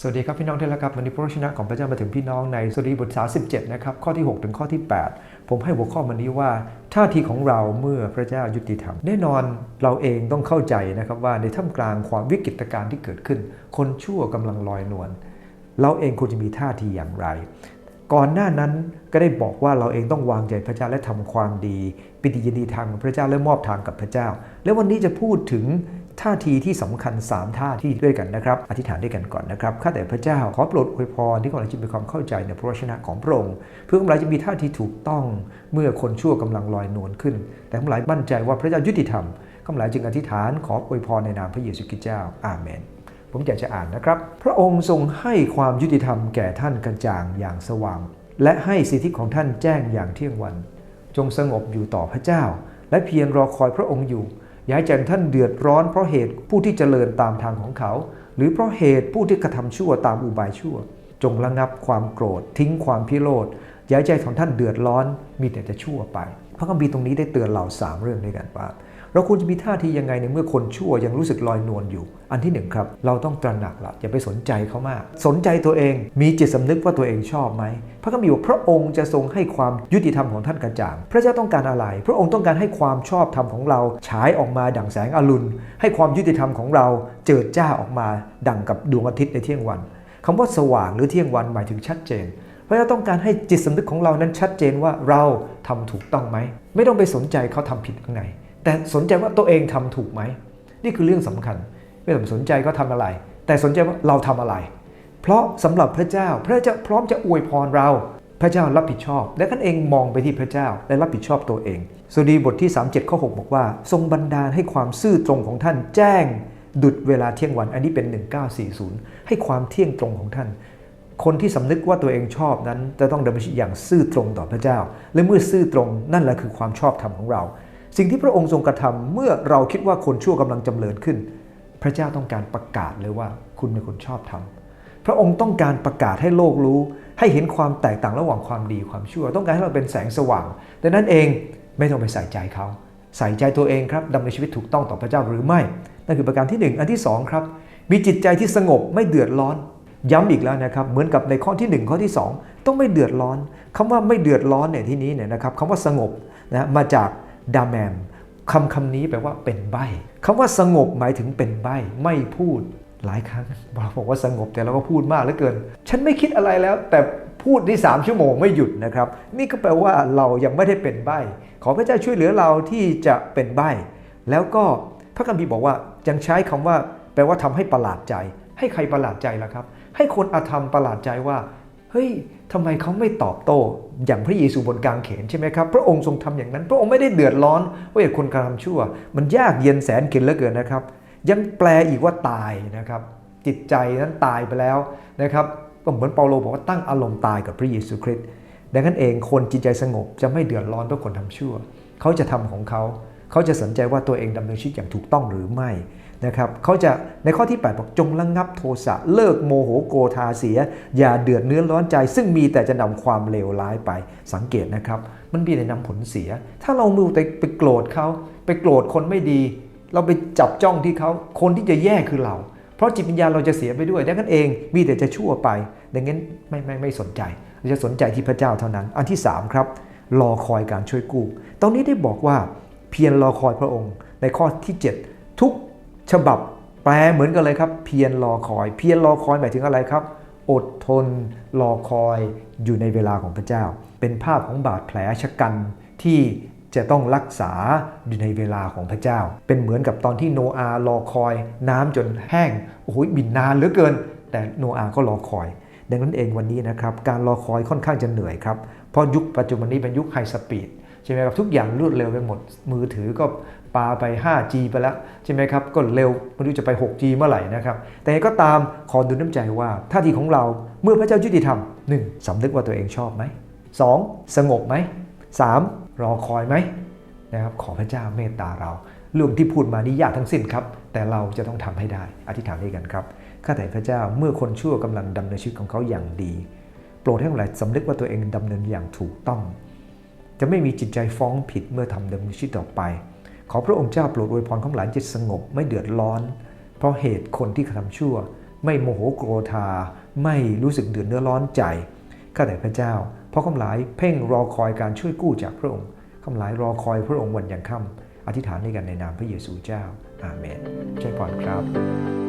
สวัสดีครับพี่น้องที่รักครับวันนี้พระวจนะของพระเจ้ามาถึงพี่น้องในสดีบท37นะครับข้อที่ 6 ถึงข้อที่ 8 ผมให้หัวข้อมันนี้ว่าท่าทีของเราเมื่อพระเจ้ายุติธรรม แน่นอนเราเองต้องเข้าใจนะครับว่าในท่ามกลางความวิกฤตการณ์ที่เกิดขึ้น คนชั่วกำลังลอยนวลเราเองควรจะมีท่าทีอย่างไร ก่อนหน้านั้นก็ได้บอกว่าเราเองต้องวางใจพระเจ้าและทำความดี ปิติยินดีทางพระเจ้าและมอบทางกับพระเจ้า และวันนี้จะพูดถึง ท่าทีที่สำคัญ 3 ท่าที่ด้วยกันนะครับ อธิษฐานด้วยกันก่อนนะครับ ข้าแต่พระเจ้าขอโปรดอวยพรที่ของเราจะมีความเข้าใจในพระวจนะของพระองค์เพื่อของเราจะมีท่าทีถูกต้อง เมื่อคนชั่วกำลังลอยนวลขึ้น แต่ของเรามั่นใจว่าพระเจ้ายุติธรรมของเราจึงอธิษฐานขออวยพรในนามพระเยซูคริสต์เจ้าอาเมนผมอยากจะอ่านนะครับ พระองค์ทรงให้ความยุติธรรมแก่ท่านกระจ่างอย่างสว่าง และให้สิทธิของท่านแจ้งอย่างเที่ยงวัน จงสงบอยู่ต่อพระเจ้า และเพียงรอคอยพระองค์อยู่ อย่าให้ใจของท่านเดือดร้อนเพราะเหตุผู้ที่เจริญตามทางของเขา หรือเพราะเหตุผู้ที่กระทำชั่วตามอุบายชั่ว จงระงับความโกรธ ทิ้งความพิโรธอย่าให้ใจของท่านเดือดร้อนมีแต่จะชั่วไป พระคัมภีร์ตรงนี้ได้เตือนเราสามเรื่องด้วยกันว่า เราควรจะมีท่าทียังไงในเมื่อคนชั่วยังรู้สึกลอยนวลอยู่ อันที่หนึ่งครับ เราต้องตระหนักละอย่าไปสนใจเขามาก สนใจตัวเอง มีจิตสำนึกว่าตัวเองชอบไหม พระคัมภีร์บอกพระองค์จะทรงให้ความยุติธรรมของท่านกระจ่าง พระเจ้าต้องการอะไร พระองค์ต้องการให้ความชอบธรรมของเราฉายออกมาดั่งแสงอรุณ ให้ความยุติธรรมของเราเจิดจ้าออกมา ดั่งกับดวงอาทิตย์ในเที่ยงวันคำว่าสว่างหรือเที่ยงวันหมายถึงชัดเจนพระเจ้าต้องการให้จิตสำนึกของเรานั้นชัดเจนว่าเราทำถูกต้องไหม ไม่ต้องไปสนใจเขาทำผิดยังไง แต่สนใจว่าตัวเองทำถูกไหม นี่คือเรื่องสำคัญ ไม่ต้องสนใจเขาทำอะไร แต่สนใจว่าเราทำอะไร เพราะสำหรับพระเจ้า พระเจ้าพร้อมจะอวยพรเรา พระเจ้ารับผิดชอบ และท่านเองมองไปที่พระเจ้าและรับผิดชอบตัวเองสุดีบทที่ 37ข้อ6บอกว่า ทรงบันดาลให้ความซื่อตรงของท่านแจ้ง ดุดเวลาเที่ยงวัน อันนี้เป็น 1940 ให้ความเที่ยงตรงของท่าน คนที่สำนึกว่าตัวเองชอบนั้น จะต้องดำเนินชีวิตอย่างซื่อตรงต่อพระเจ้า และเมื่อซื่อตรงนั่นแหละคือความชอบธรรมของเรา สิ่งที่พระองค์ทรงกระทำเมื่อเราคิดว่าคนชั่วกำลังจำเริญขึ้น พระเจ้าต้องการประกาศเลยว่าคุณเป็นคนชอบธรรมพระองค์ต้องการประกาศให้โลกรู้ ให้เห็นความแตกต่างระหว่างความดีความชั่ว ต้องการให้เราเป็นแสงสว่างดังนั้นเองไม่ต้องไปใส่ใจเขา ใส่ใจตัวเองครับดำเนินชีวิตถูกต้องต่อพระเจ้าหรือไม่นั่นคือประการที่ 1 อันที่ 2 ครับ มีจิตใจที่สงบไม่เดือดร้อน ย้ำอีกแล้วนะครับ เหมือนกับในข้อที่ 1 ข้อที่ 2 ต้องไม่เดือดร้อนคำว่าไม่เดือดร้อนเนี่ยที่นี้เนี่ยนะครับคำว่าสงบนะมาจาก ดาแมมคำคำนี้แปลว่าเป็นใบคำว่าสงบหมายถึงเป็นใบไม่พูดหลายครั้งเราบอกว่าสงบแต่เราก็พูดมากเหลือเกิน ฉันไม่คิดอะไรแล้ว แต่พูดที่3ชั่วโมงไม่หยุดนะครับ นี่ก็แปลว่าเรายังไม่ได้เป็นใบขอพระเจ้าช่วยเหลือเราที่จะเป็นใบแล้วก็พระคัมภีร์บอกว่ายังใช้คำว่า แปลว่าทำให้ประหลาดใจ ให้ใครประหลาดใจล่ะครับ ให้คนอาธรรมประหลาดใจว่า เฮ้ยทำไมเขาไม่ตอบโต้อย่างพระเยซูบนกลางเขนใช่ไหมครับ พระองค์ทรงทำอย่างนั้น พระองค์ไม่ได้เดือดร้อนว่าอย่าคนกระทำชั่ว มันยากเย็นแสนเข็ญเหลือเกินนะครับ ยังแปลอีกว่าตายนะครับ จิตใจนั้นตายไปแล้วนะครับก็เหมือนเปาโลบอกว่าตั้งอารมณ์ตายกับพระเยซูคริสต์ดังนั้นเองคนจิตใจสงบจะไม่เดือดร้อนเพราะคนทำชั่ว เขาจะทำของเขา เขาจะสนใจว่าตัวเองดำเนินชีวิตอย่างถูกต้องหรือไม่ นะครับเขาจะในข้อที่ 8 บอกจงระงงับโทสะเลิกโมโหโกธาเสีย อย่าเดือดเนื้อร้อนใจ ซึ่งมีแต่จะนำความเลวร้ายไปสังเกตนะครับ มันมีแต่นำผลเสีย ถ้าเรามือไปไปโกรธเขาไปโกรธคนไม่ดี เราไปจับจ้องที่เขาคนที่จะแย่คือเรา เพราะจิตวิญญาณเราจะเสียไปด้วยดังนั้นเองมีแต่จะชั่วไปดังนั้นไม่ไม่ไม่สนใจเราจะสนใจที่พระเจ้าเท่านั้น อันที่ 3 ครับ รอคอยการช่วยกู้ตรงนี้ได้บอกว่าเพียรรอคอยพระองค์ ในข้อที่ 7 ทุก ฉบับแปลเหมือนกันเลยครับ เพียรรอคอย เพียรรอคอยหมายถึงอะไรครับ อดทนรอคอยอยู่ในเวลาของพระเจ้า เป็นภาพของบาดแผลชะกันที่จะต้องรักษาอยู่ในเวลาของพระเจ้า เป็นเหมือนกับตอนที่โนอาห์รอคอย น้ำจนแห้งโอ้โหบินนานเหลือเกิน แต่โนอาห์ก็รอคอย ดังนั้นเองวันนี้นะครับ การรอคอยค่อนข้างจะเหนื่อยครับ เพราะยุคปัจจุบันนี้เป็นยุคไฮสปีด ช่ไหมครับทุกอย่างรวดเร็วไปหมด มือถือก็ปาไป 5G ไปแล้วใช่ไหมครับก็เร็วไม่รู้จะไป 6G เมื่อไหร่นะครับ แต่ก็ตามขอดูน้ำใจว่าท่าทีของเราเมื่อพระเจ้ายุติธรรม 1. สำนึกว่าตัวเองชอบไหม 2. สงบไหม 3. รอคอยไหมนะครับขอพระเจ้าเมตตาเรา เรื่องที่พูดมานี้ยากทั้งสิ้นครับ แต่เราจะต้องทำให้ได้อธิษฐานด้วยกันครับข้าแต่พระเจ้าเมื่อคนชั่วกำลังดำเนินชีวิตของเขาอย่างดี โปรดให้ทั้งหลายสำนึกว่าตัวเองดำเนินอย่างถูกต้อง จะไม่มีจิตใจฟ้องผิดเมื่อทำดำเนินชีวิตต่อไป ขอพระองค์เจ้าโปรดอวยพรของหลานจิตสงบไม่เดือดร้อน เพราะเหตุคนที่กระทำชั่ว ไม่โมโหโกรธา ไม่รู้สึกเดือดเนื้อร้อนใจข้าแต่พระเจ้า เพราะคำหลายเพ่งรอคอยการช่วยกู้จากพระองค์คำหลายรอคอยพระองค์วันยังค่ำอธิษฐานด้วยกันในนามพระเยซูเจ้าอาเมนใช่พรครับ